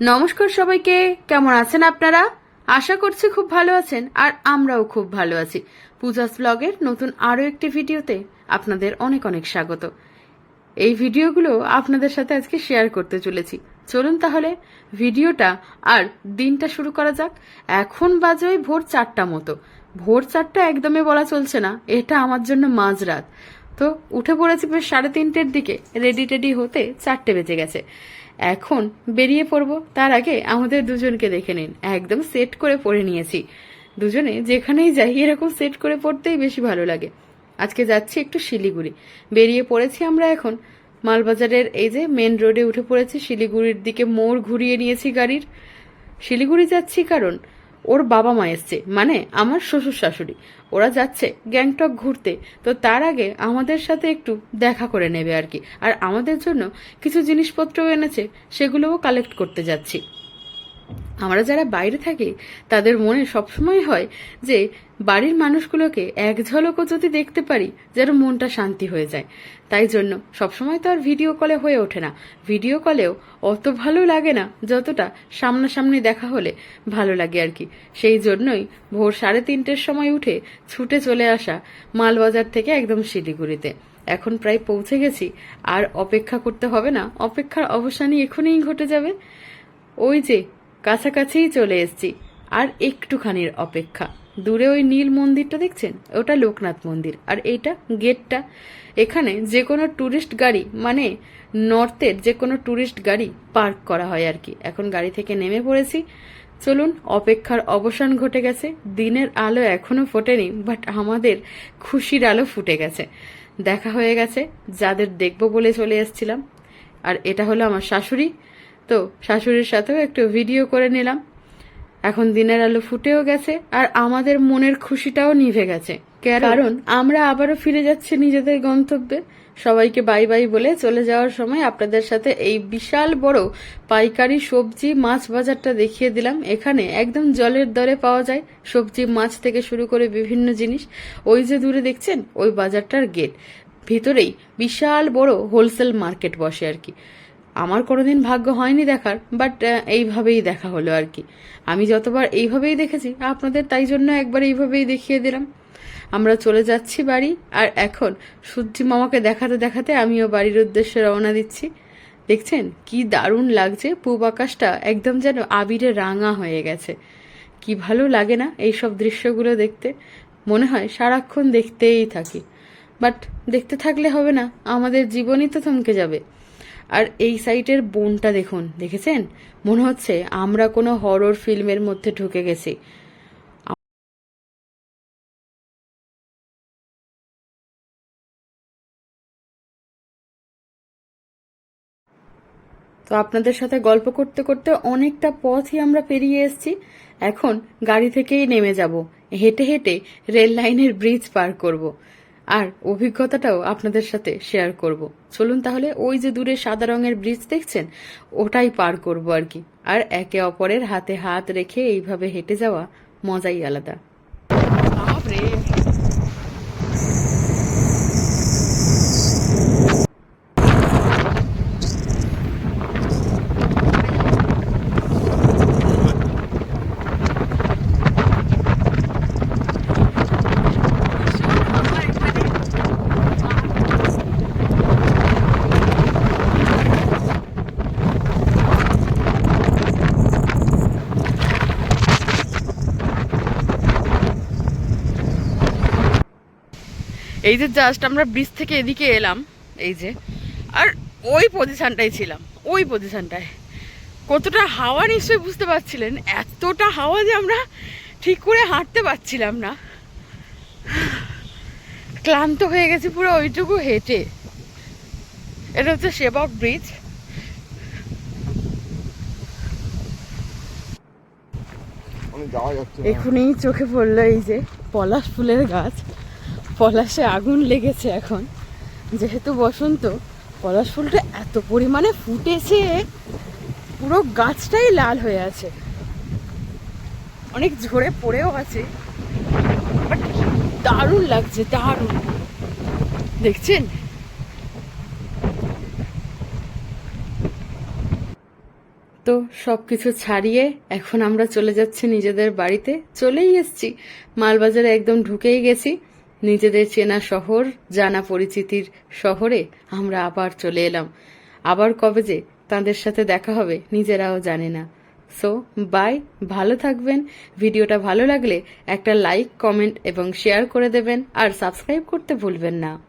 নমস্কার সবাইকে। কেমন আছেন আপনারা? আশা করছি খুব ভালো আছেন, আর আমরাও খুব ভালো আছি। পূজাস ব্লগের নতুন আরও একটি ভিডিওতে আপনাদের অনেক অনেক স্বাগত। এই ভিডিওগুলো আপনাদের সাথে আজকে শেয়ার করতে চলেছি। চলুন তাহলে ভিডিওটা আর দিনটা শুরু করা যাক। এখন বাজে ওই ভোর চারটা মতো। ভোর চারটা একদমই বলা চলছে না, এটা আমার জন্য মাঝরাত। তো উঠে পড়েছি বেশ সাড়ে তিনটের দিকে রেডি টেডি হতে চারটে বেজে গেছে। এখন বেরিয়ে পড়ব, তার আগে আমাদের দুজনকে দেখে নিন। একদম সেট করে পরে নিয়েছি। দুজনে যেখানেই যাই, এরকম সেট করে পড়তেই বেশি ভালো লাগে। আজকে যাচ্ছি একটু শিলিগুড়ি। বেরিয়ে পড়েছি আমরা এখন মালবাজারের, এই যে মেন রোডে উঠে পড়েছি, শিলিগুড়ির দিকে মোড় ঘুরিয়ে নিয়েছি গাড়ির। শিলিগুড়ি যাচ্ছি কারণ ওর বাবা মা এসছে। মানে আমার শ্বশুর শাশুড়ি। ওরা যাচ্ছে গ্যাংটক ঘুরতে। তো তার আগে আমাদের সাথে একটু দেখা করে নেবে আর কি। আর আমাদের জন্য কিছু জিনিসপত্রও এনেছে, সেগুলোও কালেক্ট করতে যাচ্ছি। আমরা যারা বাইরে থাকি, তাদের মনে সবসময় হয় যে বাড়ির মানুষগুলোকে এক ঝলকও যদি দেখতে পারি, যেন মনটা শান্তি হয়ে যায়। তাই জন্য সবসময় তো আর ভিডিও কলে হয়ে ওঠে না। ভিডিও কলেও অত ভালো লাগে না, যতটা সামনাসামনি দেখা হলে ভালো লাগে আর কি। সেই জন্যই ভোর সাড়ে তিনটের সময় উঠে ছুটে চলে আসা মালবাজার থেকে একদম শিলিগুড়িতে। এখন প্রায় পৌঁছে গেছি, আর অপেক্ষা করতে হবে না। অপেক্ষার অবসানই এখনই ঘটে যাবে। ওই যে কাছাকাছিই চলে এসেছি। আর একটুখানির অপেক্ষা। দূরে ওই নীল মন্দিরটা দেখছেন? ওটা লোকনাথ মন্দির। আর এইটা গেটটা। এখানে যে কোনো ট্যুরিস্ট গাড়ি মানে নর্থের যে কোনো ট্যুরিস্ট গাড়ি পার্ক করা হয় আর কি। এখন গাড়ি থেকে নেমে পড়েছি। চলুন, অপেক্ষার অবসান ঘটে গেছে। দিনের আলো এখনও ফোটেনি বাট আমাদের খুশির আলো ফুটে গেছে। দেখা হয়ে গেছে, যাদের দেখব বলে চলে এসেছিলাম। আর এটা হলো আমার শাশুড়ি তো শাশুড়ির সাথেও একটু ভিডিও করে নিলাম। এখন দিনের আলো ফুটেও গেছে আর আমাদের মনের খুশিটাও নিভে গেছে। কারণ আমরা আবারও ফিরে যাচ্ছি নিজেদের গন্তব্যে। সবাইকে বাই বাই বলে চলে যাওয়ার সময় আপনাদের সাথে এই বিশাল বড় পাইকারি সবজি মাছ বাজারটা দেখিয়ে দিলাম। এখানে একদম জলের দরে পাওয়া যায়। সবজি মাছ থেকে শুরু করে বিভিন্ন জিনিস। ওই যে দূরে দেখছেন ওই বাজারটার গেট ভিতরেই বিশাল বড় হোলসেল মার্কেট বসে আর কি। আমার কোনোদিন ভাগ্য হয়নি দেখার বাট এইভাবেই দেখা হলো আর কি। আমি যতবার এইভাবেই দেখেছি, আপনাদের তাই জন্য একবার এইভাবেই দেখিয়ে দিলাম। আমরা চলে যাচ্ছি বাড়ি, আর এখন সূর্যি মামাকে দেখাতে দেখাতে আমিও বাড়ির উদ্দেশ্যে রওনা দিচ্ছি। দেখছেন, কি দারুণ লাগছে, পূব আকাশটা একদম যেন আবিরে রাঙা হয়ে গেছে। কি ভালো লাগে না এই সব দৃশ্যগুলো দেখতে। মনে হয় সারাক্ষণ দেখতেই থাকি। বাট দেখতে থাকলে হবে না, আমাদের জীবনই তো থমকে যাবে। আর এই সাইটের বোনটা দেখুন, দেখেছেন? মনে হচ্ছে আমরা কোনো হরর ফিল্মের মধ্যে ঢুকে গেছি। তো আপনাদের সাথে গল্প করতে করতে অনেকটা পথই আমরা পেরিয়ে এসেছি। এখন গাড়ি থেকেই নেমে যাব। হেঁটে হেঁটে রেল লাইনের ব্রিজ পার করব। আর অভিজ্ঞতাটাও আপনাদের সাথে শেয়ার করব। চলুন তাহলে ওই যে দূরে সাদা রঙের ব্রিজ দেখছেন, ওটাই পার করব আর কি। আর একে অপরের হাতে হাত রেখে এইভাবে হেঁটে যাওয়া মজাই আলাদা। এই যে জাস্ট আমরা ব্রিজ থেকে এদিকে এলাম এই যে আর ওই পজিশনটাই ছিলাম ওই পজিশনটায় কতটা হাওয়া নিশ্চয়ই বুঝতে পারছিলেন এতটা হাওয়া যে আমরা ঠিক করে হাঁটতে পারছিলাম না। ক্লান্ত হয়ে গেছি পুরো ওইটুকু হেঁটে। এটা হচ্ছে সেবক ব্রিজ এখনই চোখে পড়ল এই যে পলাশ ফুলের গাছ। পলাশে আগুন লেগেছে এখন। যেহেতু বসন্ত, পলাশ ফুলটা এত পরিমাণে ফুটেছে, পুরো গাছটাই লাল হয়ে আছে। অনেক ঝরে পড়েও আছে দারুণ লাগছে, দারুণ। দেখছেন? তো সব কিছু ছাড়িয়ে এখন আমরা চলে যাচ্ছি নিজেদের বাড়িতে। চলেই এসছি। মালবাজারে একদম ঢুকেই গেছি। নিজেদের চেনা শহর, জানা পরিচিতির শহরে আমরা আবার চলে এলাম। আবার কবে যে তাদের সাথে দেখা হবে, নিজেরাও জানে না। সো বাই ভালো থাকবেন। ভিডিওটা ভালো লাগলে একটা লাইক কমেন্ট এবং শেয়ার করে দেবেন। আর সাবস্ক্রাইব করতে ভুলবেন না।